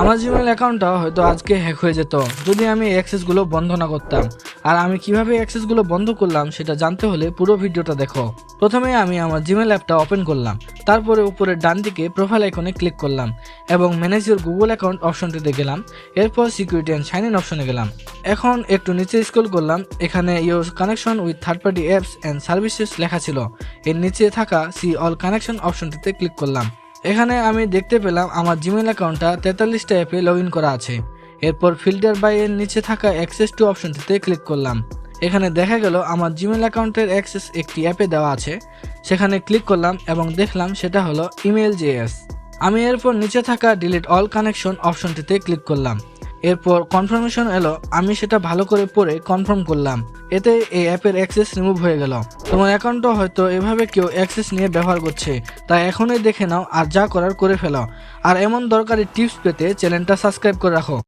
আমার জিমেল অ্যাকাউন্টটা হয়তো আজকে হ্যাক হয়ে যেত, যদি আমি অ্যাক্সেসগুলো বন্ধ না করতাম। আর আমি কীভাবে অ্যাক্সেসগুলো বন্ধ করলাম সেটা জানতে হলে পুরো ভিডিওটা দেখো। প্রথমে আমি আমার জিমেল অ্যাপটা ওপেন করলাম, তারপরে উপরের ডান দিকে প্রোফাইল আইকনে ক্লিক করলাম এবং ম্যানেজ ইউর গুগল অ্যাকাউন্ট অপশনটিতে গেলাম, এরপর সিকিউরিটি অ্যান্ড সাইন ইন অপশনে গেলাম। এখন একটু নিচে স্ক্রল করলাম, এখানে your connection with third party apps and services লেখা ছিল। এর নিচে থাকা সি অল কানেকশন অপশনটিতে ক্লিক করলাম। এখানে আমি দেখতে পেলাম আমার জিমেল অ্যাকাউন্টটা তেতাল্লিশটা অ্যাপে লগ করা আছে। এরপর ফিল্টার বাই এর নিচে থাকা অ্যাক্সেস টু অপশনটিতে ক্লিক করলাম। এখানে দেখা গেল আমার জিমেল অ্যাকাউন্টের অ্যাক্সেস একটি অ্যাপে দেওয়া আছে। সেখানে ক্লিক করলাম এবং দেখলাম সেটা হলো ইমেল জেএস আমি এরপর নিচে থাকা ডিলিট অল কানেকশন অপশনটিতে ক্লিক করলাম। এরপর কনফার্মেশন এলো, আমি সেটা ভালো করে পড়ে কনফার্ম করলাম। এতে এই অ্যাপের অ্যাক্সেস রিমুভ হয়ে গেল। তোমার অ্যাকাউন্টটা হয়তো এভাবে কেউ অ্যাক্সেস নিয়ে ব্যবহার করছে, তাই এখনই দেখে নাও আর যা করার করে ফেলো। আর এমন দরকারি টিপস পেতে চ্যানেলটা সাবস্ক্রাইব করে রাখো।